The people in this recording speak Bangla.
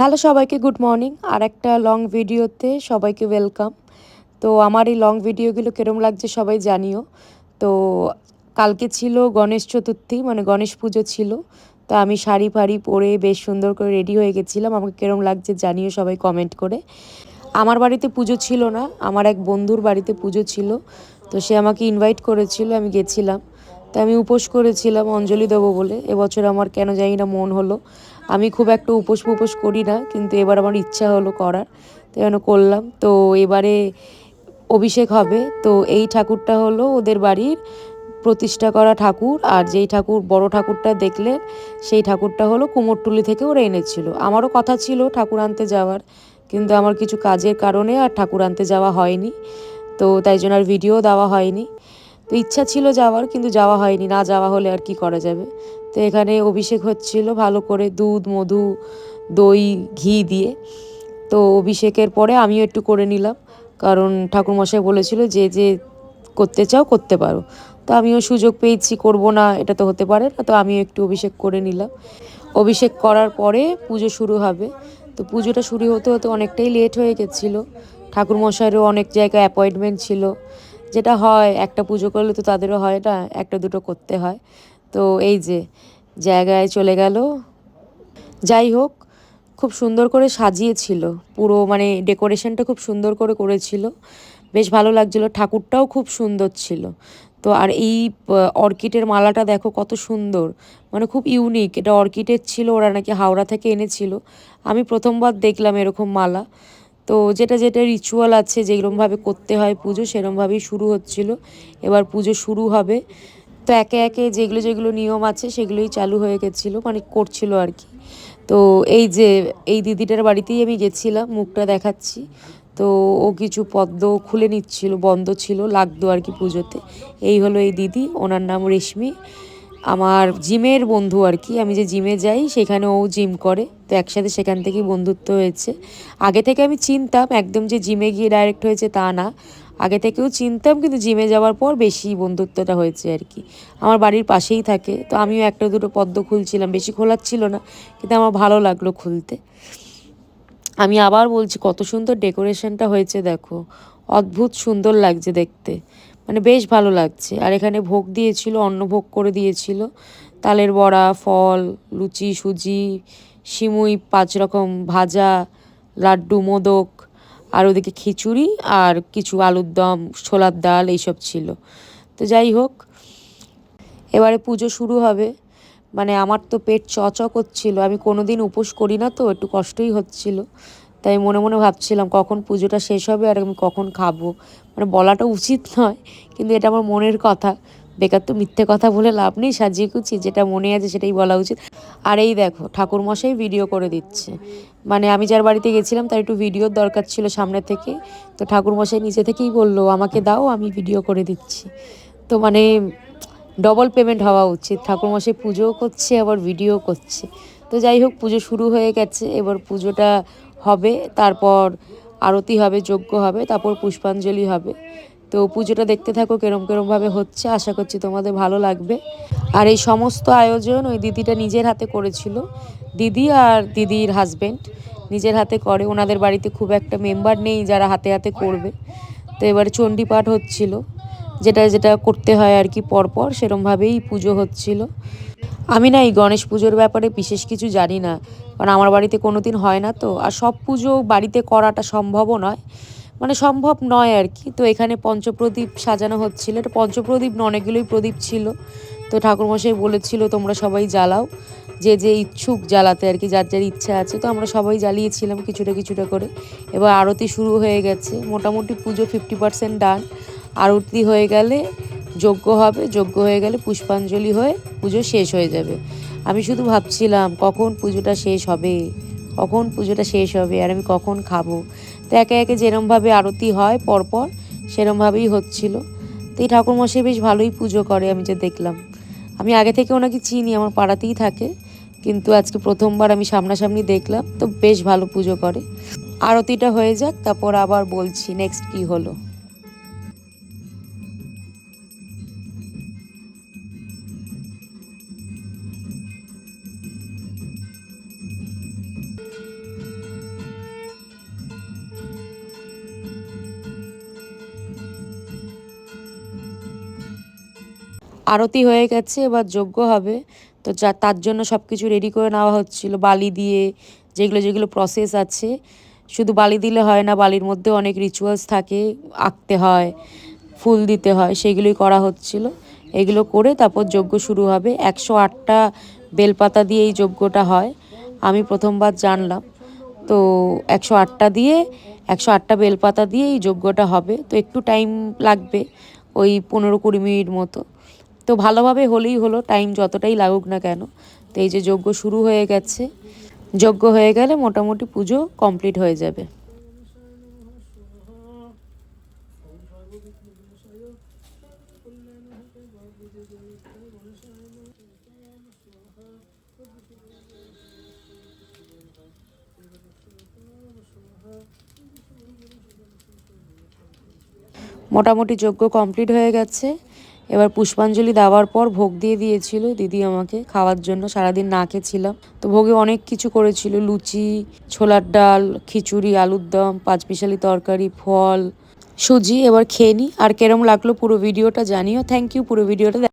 হ্যালো সবাইকে, গুড মর্নিং। আর একটা লং ভিডিওতে সবাইকে ওয়েলকাম তো আমার এই লং ভিডিওগুলো কীরম লাগছে সবাই জানিও। তো কালকে ছিল গণেশ চতুর্থী মানে গণেশ পুজো ছিল। তো আমি শাড়ি ফাড়ি পরে বেশ সুন্দর করে রেডি হয়ে গেছিলাম। আমাকে কীরম লাগছে জানিও সবাই কমেন্ট করে। আমার বাড়িতে পুজো ছিল না, আমার এক বন্ধুর বাড়িতে পুজো ছিল। তো সে আমাকে ইনভাইট করেছিল, আমি গেছিলাম। তো আমি উপোস করেছিলাম, অঞ্জলি দেবো বলে। এবছর আমার কেন জানি না মন হলো। আমি খুব একটা উপোস ফুপোস করি না, কিন্তু এবার আমার ইচ্ছা হলো করার তো যেন করলাম। তো এবারে অভিষেক হবে, তো এই ঠাকুরটা হলো ওদের বাড়ির প্রতিষ্ঠা করা ঠাকুর, আর যেই ঠাকুর, বড় ঠাকুরটা দেখলে সেই ঠাকুরটা হলো কুমোরটুলি থেকে ওরা এনেছিল। আমারও কথা ছিল ঠাকুর আনতে যাওয়ার, কিন্তু আমার কিছু কাজের কারণে আর ঠাকুর আনতে যাওয়া হয়নি। তো তাই জন্য আর ভিডিও দেওয়া হয়নি। তো ইচ্ছা ছিল যাওয়ার, কিন্তু যাওয়া হয়নি। না যাওয়া হলে আর কি করা যাবে? তো এখানে অভিষেক হচ্ছিল ভালো করে দুধ, মধু, দই, ঘি দিয়ে। তো অভিষেকের পরে আমিও একটু করে নিলাম। কারণ ঠাকুরমশাই বলেছিল যে যে করতে চাও করতে পারো। তো আমিও সুযোগ পেয়েছি, করব না, এটা তো হতে পারে না। তো আমিও একটু অভিষেক করে নিলাম। অভিষেক করার পরে পুজো শুরু হবে। তো পুজোটা শুরু হতে হতে অনেকটাই লেট হয়ে গেছিল। ঠাকুরমশাইয়েরও অনেক জায়গায় অ্যাপয়েন্টমেন্ট ছিল। যেটা হয়, একটা পুজো করলে তো তাদেরও হয় না একটা দুটো করতে হয়। তো এই যে, জায়গায় চলে গেল। যাই হোক, খুব সুন্দর করে সাজিয়েছিল। পুরো মানে ডেকোরেশনটা খুব সুন্দর করে করেছিল। বেশ ভালো লাগছিল, ঠাকুরটাও খুব সুন্দর ছিল। তো আর এই অর্কিডের মালাটা দেখো কত সুন্দর। মানে খুব ইউনিক, এটা অর্কিডের ছিল, ওরা নাকি হাওড়া থেকে এনেছিল। আমি প্রথমবার দেখলাম এরকম মালা। তো যেটা যেটা রিচুয়াল আছে যেরকমভাবে করতে হয় পুজো সেরমভাবেই শুরু হচ্ছিল। এবার পুজো শুরু হবে। তো একে একে যেগুলো যেগুলো নিয়ম আছে, সেগুলোই চালু হয়ে গেছিল মানে করছিল আর কি। তো এই যে, এই দিদিটার বাড়িতেই আমি গেছিলাম, মুখটা দেখাচ্ছি। তো ও কিছু পদ্ম খুলে নিচ্ছিল, বন্ধ ছিল, লাগতো আর কি পুজোতে। এই হলো এই দিদি, ওনার নাম রেশমি। আমার জিমের বন্ধু আর কি, আমি যে জিমে যাই, সেখানে ও জিম করে। তো একসাথে সেখান থেকেই বন্ধুত্ব হয়েছে। আগে থেকে আমি চিনতাম, একদম যে জিমে গিয়ে ডাইরেক্ট হয়েছে তা না। আগে থেকেও চিনতাম, কিন্তু জিমে যাওয়ার পর বেশি বন্ধুত্বটা হয়েছে আর কি। আমার বাড়ির পাশেই থাকে, তো আমিও একটা দুটো পদ্ম খুলছিলাম, বেশি খোলার ছিল না, কিন্তু আমার ভালো লাগল খুলতে। আমি আবার বলছি, কত সুন্দর ডেকোরেশনটা হয়েছে দেখো, অদ্ভুত সুন্দর লাগছে দেখতে। মানে বেশ ভালো লাগছে। আর এখানে ভোগ দিয়েছিল, অন্ন ভোগ করে দিয়েছিল। তালের বড়া, ফল, লুচি, সুজি সিমুই পাঁচ রকম ভাজা, লাড্ডু, মোদক, আর ওদিকে খিচুড়ি আর কিছু আলুর দম, ছোলার ডাল এইসব ছিল। তো যাই হোক, এবারে পুজো শুরু হবে। মানে আমার তো পেট চচ করছিল আমি কোনো দিন উপোস করি না তো, একটু কষ্টই হচ্ছিল। তাই মনে মনে ভাবছিলাম কখন পুজোটা শেষ হবে আর আমি কখন খাব। মানে বলাটা উচিত নয়, কিন্তু এটা আমার মনের কথা। বেকার তো মিথ্যে কথা বলে লাভ নেই, সাজিয়ে কুচি যেটা মনে আছে সেটাই বলা উচিত। আর এই দেখো, ঠাকুরমশাই ভিডিও করে দিচ্ছে। মানে আমি যার বাড়িতে গেছিলাম, তার একটু ভিডিওর দরকার ছিল সামনে থেকে। তো ঠাকুরমশাই নিজে থেকেই বলল, আমাকে দাও, আমি ভিডিও করে দিচ্ছি। তো মানে ডবল পেমেন্ট হওয়া উচিত। ঠাকুরমশাই পুজোও করছে, আবার ভিডিও করছে। তো যাই হোক, পুজো শুরু হয়ে গেছে। এবার পুজোটা হবে, তারপর আরতি হবে, যজ্ঞ হবে, তারপর পুষ্পাঞ্জলি হবে। তো পুজোটা দেখতে থাকো কেরম কেরমভাবে হচ্ছে, আশা করছি তোমাদের ভালো লাগবে। আর এই সমস্ত আয়োজন ওই দিদিটা নিজের হাতে করেছিল, দিদি আর দিদির হাজব্যান্ড নিজের হাতে করে, ওনাদের বাড়িতে খুব একটা মেম্বার নেই যারা হাতে হাতে করবে। তো এবারে চণ্ডীপাঠ হচ্ছিল, যেটা যেটা করতে হয় আর কি পরপর সেরমভাবেই পুজো হচ্ছিল। আমি না এই গণেশ পুজোর ব্যাপারে বিশেষ কিছু জানি না, কারণ আমার বাড়িতে কোনো দিন হয় না তো। আর সব পুজো বাড়িতে করাটা সম্ভবও নয়। মানে সম্ভব নয় আর কি। তো এখানে পঞ্চপ্রদীপ সাজানো হচ্ছিল। এটা পঞ্চপ্রদীপ না, অনেকগুলোই প্রদীপ ছিল। তো ঠাকুরমশাই বলেছিল, তোমরা সবাই জ্বালাও। যে যে ইচ্ছুক জ্বালাতে আর কি, যার যার ইচ্ছা আছে। তো আমরা সবাই জ্বালিয়েছিলাম কিছুটা কিছুটা করে। এবার আরতি শুরু হয়ে গেছে। মোটামুটি পুজো ফিফটি পার্সেন্ট ডান আরতি হয়ে গেলে যজ্ঞ হবে। যজ্ঞ হয়ে গেলে পুষ্পাঞ্জলি হয়ে পুজো শেষ হয়ে যাবে। আমি শুধু ভাবছিলাম, কখন পুজোটা শেষ হবে? কখন পুজোটা শেষ হবে আর আমি কখন খাব? তো একে একে যেরমভাবে আরতি হয় পরপর সেরমভাবেই হচ্ছিল। তো এই ঠাকুরমশাই বেশ ভালোই পুজো করে, আমি যে দেখলাম। আমি আগে থেকে ওনাকে চিনি, আমার পাড়াতেই থাকে। কিন্তু আজকে প্রথমবার আমি সামনাসামনি দেখলাম, তো বেশ ভালো পুজো করে। আরতিটা হয়ে যাক, তারপর আবার বলছি নেক্সট কি হলো। আরতি হয়ে গেছে, এবার যজ্ঞ হবে। তো যা, তার জন্য সব কিছু রেডি করে নেওয়া হচ্ছিল, বালি দিয়ে যেগুলো যেগুলো প্রসেস আছে। শুধু বালি দিলে হয় না, বালির মধ্যে অনেক রিচুয়ালস থাকে, আঁকতে হয়, ফুল দিতে হয়, সেগুলোই করা হচ্ছিল। এগুলো করে তারপর যজ্ঞ শুরু হবে। একশো আটটা বেলপাতা দিয়ে এই যজ্ঞটা হয়, আমি প্রথমবার জানলাম। তো একশো আটটা দিয়ে, একশো আটটা বেলপাতা দিয়ে এই যজ্ঞটা হবে। তো একটু টাইম লাগবে, ওই পনেরো কুড়ি মিনিট মতো। তো ভালোভাবে হলেই হলো টাইম যতটাই লাগুক না কেন। তো এই যে যজ্ঞ শুরু হয়ে গেছে, যজ্ঞ হয়ে গেলে মোটামুটি পুজো কমপ্লিট হয়ে যাবে। মোটামুটি যজ্ঞ কমপ্লিট হয়ে গেছে। এবার পুষ্পাঞ্জলি দেওয়ার পর ভোগ দিয়ে দিয়েছিল দিদি আমাকে, খাওয়ার জন্য, সারাদিন না খেয়েছিলাম তো ভোগে অনেক কিছু করেছিল, লুচি, ছোলার ডাল, খিচুড়ি, আলুর দম, পাঁচমিশালি তরকারি, ফল, সুজি এবার খেয়ে নিই আর কেরম লাগল পুরো ভিডিওটা জানিও। থ্যাংক ইউ পুরো ভিডিওটা